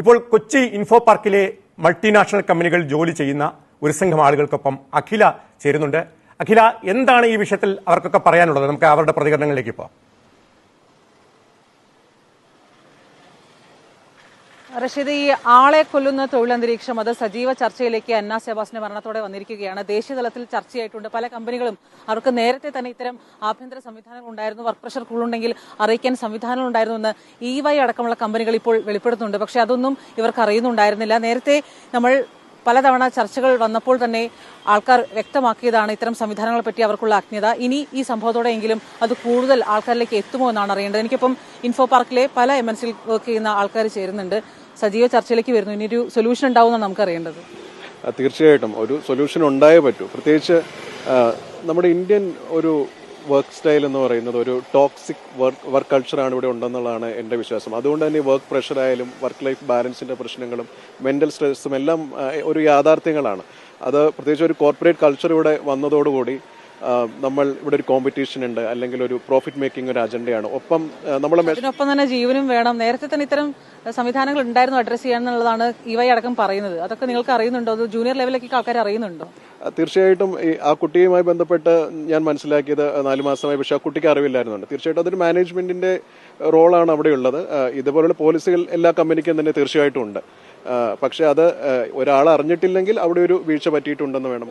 ഇപ്പോൾ കൊച്ചി ഇൻഫോ പാർക്കിലെ മൾട്ടിനാഷണൽ കമ്പനികളിൽ ജോലി ചെയ്യുന്ന ഒരു സംഘം ആളുകൾക്കൊപ്പം അഖില ചേരുന്നുണ്ട്. അഖില എന്താണ് ഈ വിഷയത്തിൽ അവർക്കൊക്കെ പറയാനുള്ളത്? നമുക്ക് അവരുടെ പ്രതികരണങ്ങളിലേക്ക് പോകാം. റഷീദ് ഈ ആളെ കൊല്ലുന്ന തൊഴിലന്തരീക്ഷം അത് സജീവ ചർച്ചയിലേക്ക് അന്ന സെബാസിന്റെ മരണത്തോടെ വന്നിരിക്കുകയാണ്. ദേശീയ തലത്തിൽ ചർച്ചയായിട്ടുണ്ട്. പല കമ്പനികളും അവർക്ക് നേരത്തെ തന്നെ ഇത്തരം ആഭ്യന്തര സംവിധാനങ്ങൾ ഉണ്ടായിരുന്നു. വർക്ക് പ്രഷർ കൂടുണ്ടെങ്കിൽ അറിയിക്കാൻ സംവിധാനങ്ങൾ ഉണ്ടായിരുന്നു എന്ന് ഇ വൈ അടക്കമുള്ള കമ്പനികൾ ഇപ്പോൾ വെളിപ്പെടുത്തുന്നുണ്ട്. പക്ഷെ അതൊന്നും ഇവർക്ക് അറിയുന്നുണ്ടായിരുന്നില്ല. നേരത്തെ നമ്മൾ പലതവണ ചർച്ചകൾ വന്നപ്പോൾ തന്നെ ആൾക്കാർ വ്യക്തമാക്കിയതാണ് ഇത്തരം സംവിധാനങ്ങളെ പറ്റി അവർക്കുള്ള അജ്ഞത ഇനി ഈ സംഭവത്തോടെയെങ്കിലും അത് കൂടുതൽ ആൾക്കാരിലേക്ക് എത്തുമോ എന്നാണ് അറിയേണ്ടത്. എനിക്കിപ്പം ഇൻഫോ പാർക്കിലെ പല എം എൻ സിയിൽ വർക്ക് ചെയ്യുന്ന ആൾക്കാർ ചേരുന്നുണ്ട്. സജീവ ചർച്ചയിലേക്ക് വരുന്നു. ഇനി ഒരു സൊല്യൂഷൻ ഉണ്ടാവുമെന്നാണ് നമുക്ക് അറിയേണ്ടത്. തീർച്ചയായിട്ടും. ഒരു സൊല്യൂഷൻ ഉണ്ടായേ പറ്റൂ. പ്രത്യേകിച്ച് നമ്മുടെ ഇന്ത്യൻ ഒരു വർക്ക് സ്റ്റൈൽ എന്ന് പറയുന്നത് ഒരു ടോക്സിക് വർക്ക് വർക്ക് കൾച്ചറാണ് ഇവിടെ ഉണ്ടെന്നുള്ളതാണ് എന്റെ വിശ്വാസം. അതുകൊണ്ട് തന്നെ വർക്ക് പ്രഷർ ആയാലും വർക്ക് ലൈഫ് ബാലൻസിന്റെ പ്രശ്നങ്ങളും മെന്റൽ സ്ട്രെസ്സും എല്ലാം ഒരു യാഥാർത്ഥ്യങ്ങളാണ്. അത് പ്രത്യേകിച്ച് ഒരു കോർപ്പറേറ്റ് കൾച്ചർ ഇവിടെ വന്നതോടുകൂടി നമ്മൾ ഇവിടെ ഒരു കോമ്പറ്റീഷൻ ഉണ്ട് അല്ലെങ്കിൽ ഒരു പ്രോഫിറ്റ് മേക്കിംഗ് ഒരു അജണ്ടയാണ് ഒപ്പം നമ്മളെ അതിനൊപ്പം തന്നെ ജീവനും വേണം. നേരത്തെ തന്നെ ഇത്തരം സംവിധാനങ്ങൾ ഉണ്ടായിരുന്നു അഡ്രസ് ചെയ്യാന്നുള്ളതാണ് എന്നുള്ളതാണ് വൈ അടക്കം പറയുന്നത്. അതൊക്കെ നിങ്ങൾക്ക് അറിയുന്നുണ്ടോ? ജൂനിയർ ലെവലിലേക്ക് ആൾക്കാർ അറിയുന്നുണ്ടോ? തീർച്ചയായിട്ടും ആ കുട്ടിയുമായി ബന്ധപ്പെട്ട് ഞാൻ മനസ്സിലാക്കിയത് നാല് മാസമായി. പക്ഷേ ആ കുട്ടിക്ക് അറിവില്ലായിരുന്നുണ്ട് തീർച്ചയായിട്ടും അതൊരു മാനേജ്മെന്റിന്റെ റോളാണ് അവിടെ ഉള്ളത്. ആ, ഇതുപോലുള്ള പോളിസികൾ എല്ലാ കമ്പനിക്കും തന്നെ തീർച്ചയായിട്ടും ഉണ്ട്. പക്ഷേ അത് ഒരാൾ അറിഞ്ഞിട്ടില്ലെങ്കിൽ അവിടെ ഒരു വീഴ്ച പറ്റിയിട്ടുണ്ടെന്ന് വേണം